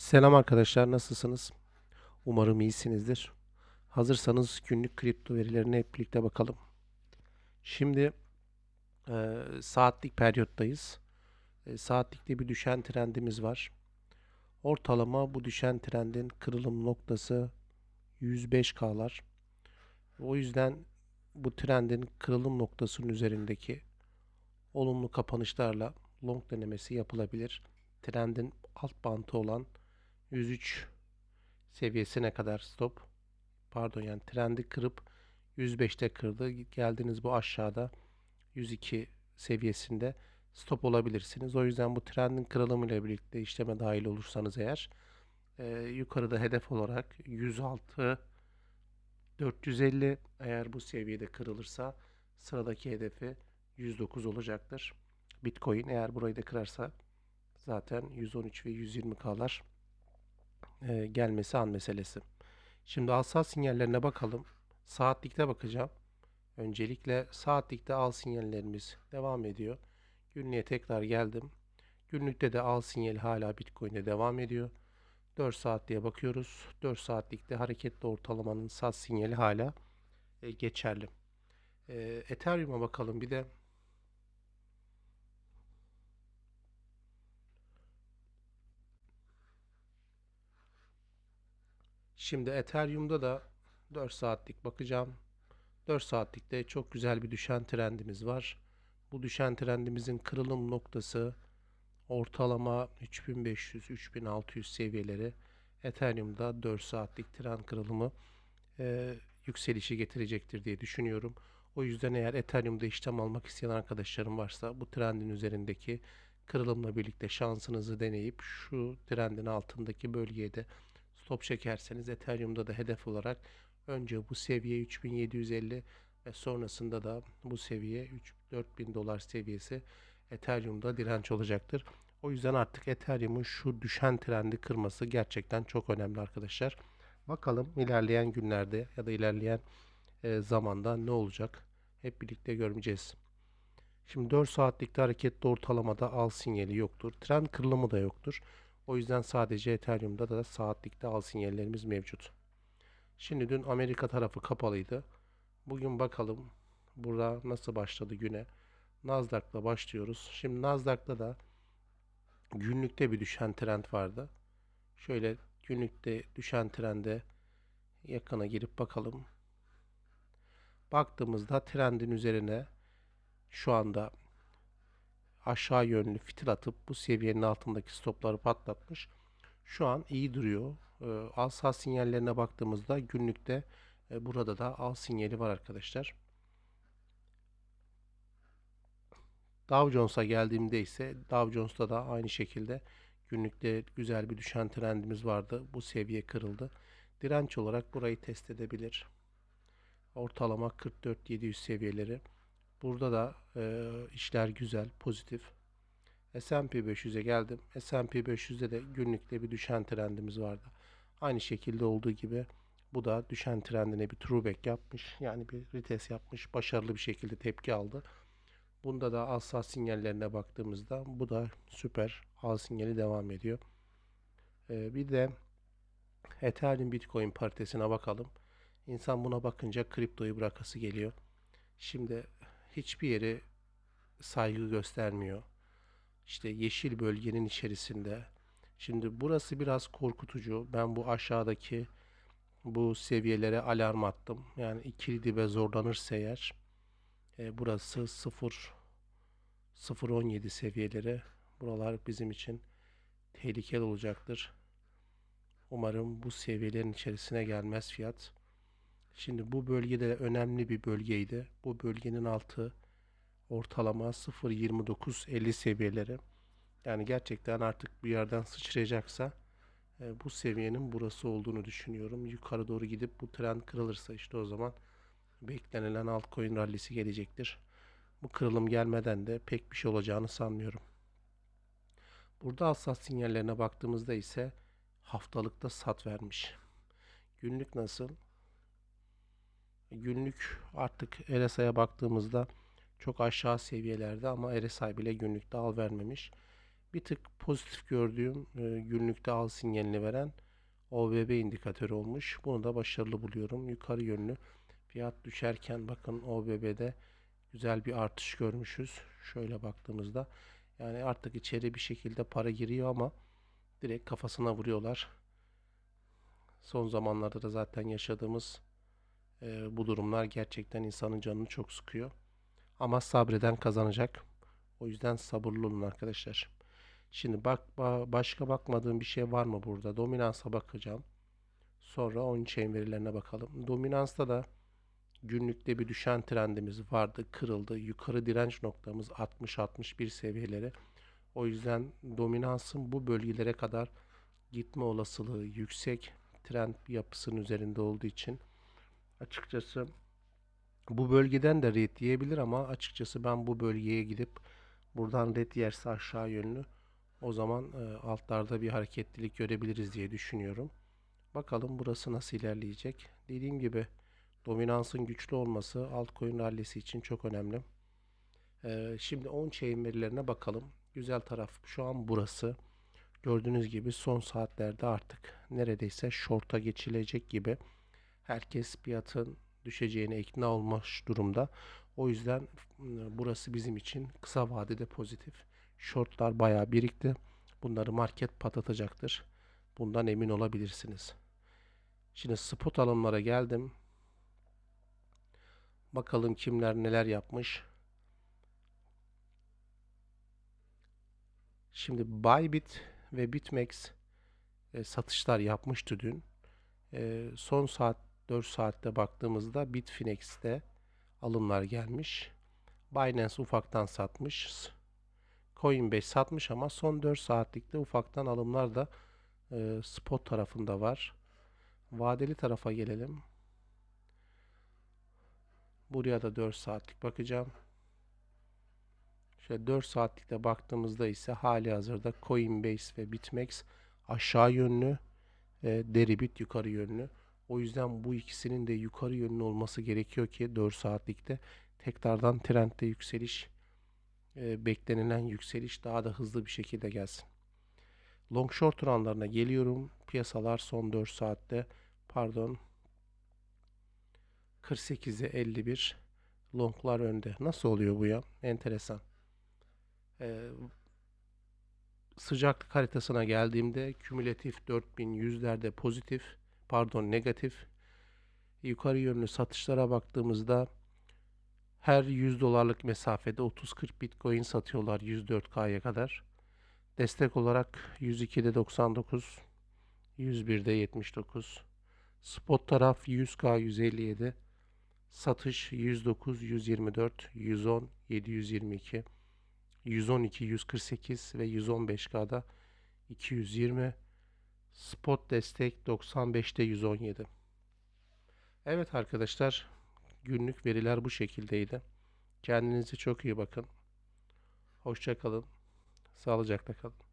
Selam arkadaşlar, nasılsınız? Umarım iyisinizdir. Hazırsanız günlük kripto verilerine hep birlikte bakalım. Şimdi e, saatlik periyottayız. E, saatlikte bir düşen trendimiz var. Ortalama bu düşen trendin kırılım noktası 105K'lar. O yüzden bu trendin kırılım noktasının üzerindeki olumlu kapanışlarla long denemesi yapılabilir. Trendin alt bantı olan 103 seviyesine kadar stop. Pardon yani trendi kırıp 105'te kırdı. Geldiniz bu aşağıda 102 seviyesinde stop olabilirsiniz. O yüzden bu trendin kırılımı ile birlikte işleme dahil olursanız eğer e, yukarıda hedef olarak 106 450 eğer bu seviyede kırılırsa sıradaki hedefi 109 olacaktır. Bitcoin eğer burayı da kırarsa zaten 113 ve 120 kalar e, gelmesi an meselesi. Şimdi alsat sinyallerine bakalım. Saatlikte bakacağım. Öncelikle saatlikte al sinyallerimiz devam ediyor. Günlüğe tekrar geldim. Günlükte de al sinyali hala Bitcoin'de devam ediyor. 4 saatliğe bakıyoruz. 4 saatlikte hareketli ortalamanın sat sinyali hala e, geçerli. E, Ethereum'a bakalım bir de. Şimdi Ethereum'da da 4 saatlik bakacağım. 4 saatlikte çok güzel bir düşen trendimiz var. Bu düşen trendimizin kırılım noktası ortalama 3500-3600 seviyeleri. Ethereum'da 4 saatlik trend kırılımı e, yükselişi getirecektir diye düşünüyorum. O yüzden eğer Ethereum'da işlem almak isteyen arkadaşlarım varsa bu trendin üzerindeki kırılımla birlikte şansınızı deneyip şu trendin altındaki bölgeye de stop çekerseniz Ethereum'da da hedef olarak önce bu seviye 3750 ve sonrasında da bu seviye 3-4000 dolar seviyesi Ethereum'da direnç olacaktır. O yüzden artık Ethereum'un şu düşen trendi kırması gerçekten çok önemli arkadaşlar. Bakalım ilerleyen günlerde ya da ilerleyen e, zamanda ne olacak? Hep birlikte göreceğiz. Şimdi 4 saatlikte hareketli ortalamada al sinyali yoktur. Trend kırılımı da yoktur. O yüzden sadece Ethereum'da da saatlikte al sinyallerimiz mevcut. Şimdi dün Amerika tarafı kapalıydı. Bugün bakalım burada nasıl başladı güne. Nasdaq'la başlıyoruz. Şimdi Nasdaq'ta da günlükte bir düşen trend vardı. Şöyle günlükte düşen trende yakına girip bakalım. Baktığımızda trendin üzerine şu anda aşağı yönlü fitil atıp bu seviyenin altındaki stopları patlatmış. Şu an iyi duruyor. E, al sat sinyallerine baktığımızda günlükte e, burada da al sinyali var arkadaşlar. Dow Jones'a geldiğimde ise Dow Jones'ta da aynı şekilde günlükte güzel bir düşen trendimiz vardı. Bu seviye kırıldı. Direnç olarak burayı test edebilir. Ortalama 44-700 seviyeleri. Burada da e, işler güzel, pozitif. S&P 500'e geldim. S&P 500'de de günlükte bir düşen trendimiz vardı. Aynı şekilde olduğu gibi bu da düşen trendine bir throwback yapmış. Yani bir retest yapmış. Başarılı bir şekilde tepki aldı. Bunda da al sat sinyallerine baktığımızda bu da süper. Al sinyali devam ediyor. Ee, bir de Ethereum Bitcoin paritesine bakalım. İnsan buna bakınca kriptoyu bırakası geliyor. Şimdi hiçbir yeri saygı göstermiyor. İşte yeşil bölgenin içerisinde. Şimdi burası biraz korkutucu. Ben bu aşağıdaki bu seviyelere alarm attım. Yani ikili dibe zorlanırsa eğer e, burası 0 0.17 seviyeleri. Buralar bizim için tehlikeli olacaktır. Umarım bu seviyelerin içerisine gelmez fiyat. Şimdi bu bölgede önemli bir bölgeydi. Bu bölgenin altı ortalama 0.29-50 seviyeleri. Yani gerçekten artık bir yerden sıçrayacaksa e, bu seviyenin burası olduğunu düşünüyorum. Yukarı doğru gidip bu trend kırılırsa işte o zaman beklenilen altcoin rallisi gelecektir. Bu kırılım gelmeden de pek bir şey olacağını sanmıyorum. Burada al sat sinyallerine baktığımızda ise haftalıkta sat vermiş. Günlük nasıl? Günlük artık RSI'ye baktığımızda çok aşağı seviyelerde ama RSI bile günlükte al vermemiş. Bir tık pozitif gördüğüm e, günlükte al sinyalini veren OBB indikatörü olmuş. Bunu da başarılı buluyorum. Yukarı yönlü fiyat düşerken bakın OBB'de güzel bir artış görmüşüz. Şöyle baktığımızda yani artık içeri bir şekilde para giriyor ama direkt kafasına vuruyorlar. Son zamanlarda da zaten yaşadığımız e, bu durumlar gerçekten insanın canını çok sıkıyor. Ama sabreden kazanacak. O yüzden sabırlı olun arkadaşlar. Şimdi bak ba- başka bakmadığım bir şey var mı burada? Dominansa bakacağım. Sonra on-chain verilerine bakalım. Dominansta da günlükte bir düşen trendimiz vardı, kırıldı. Yukarı direnç noktamız 60-61 seviyeleri. O yüzden dominansın bu bölgelere kadar gitme olasılığı yüksek. Trend yapısının üzerinde olduğu için açıkçası bu bölgeden de red diyebilir ama açıkçası ben bu bölgeye gidip buradan red yerse aşağı yönlü o zaman e, altlarda bir hareketlilik görebiliriz diye düşünüyorum. Bakalım burası nasıl ilerleyecek. Dediğim gibi dominansın güçlü olması altcoin rallisi için çok önemli. E, şimdi on-chain verilerine bakalım. Güzel taraf şu an burası. Gördüğünüz gibi son saatlerde artık neredeyse short'a geçilecek gibi herkes fiyatın düşeceğine ikna olmuş durumda. O yüzden burası bizim için kısa vadede pozitif. Shortlar bayağı birikti. Bunları market patlatacaktır. Bundan emin olabilirsiniz. Şimdi spot alımlara geldim. Bakalım kimler neler yapmış. Şimdi Bybit ve Bitmex e, satışlar yapmıştı dün. E, son saat 4 saatte baktığımızda Bitfinex'te alımlar gelmiş. Binance ufaktan satmış. Coinbase satmış ama son 4 saatlikte ufaktan alımlar da e, spot tarafında var. Vadeli tarafa gelelim. Buraya da 4 saatlik bakacağım. Şöyle 4 saatlikte baktığımızda ise hali hazırda Coinbase ve Bitmex aşağı yönlü, e, Deribit yukarı yönlü. O yüzden bu ikisinin de yukarı yönlü olması gerekiyor ki 4 saatlikte tekrardan trendde yükseliş e, beklenilen yükseliş daha da hızlı bir şekilde gelsin. Long short oranlarına geliyorum. Piyasalar son 4 saatte pardon 48'e 51 longlar önde. Nasıl oluyor bu ya? Enteresan. Ee, sıcaklık haritasına geldiğimde kümülatif 4100'lerde pozitif pardon negatif yukarı yönlü satışlara baktığımızda her 100 dolarlık mesafede 30-40 bitcoin satıyorlar 104K'ya kadar. Destek olarak 102'de 99, 101'de 79. Spot taraf 100K 157. Satış 109, 124, 110, 722, 112, 148 ve 115K'da 220. Spot destek 95'te 117. Evet arkadaşlar günlük veriler bu şekildeydi. Kendinize çok iyi bakın. Hoşça kalın. Sağlıcakla kalın.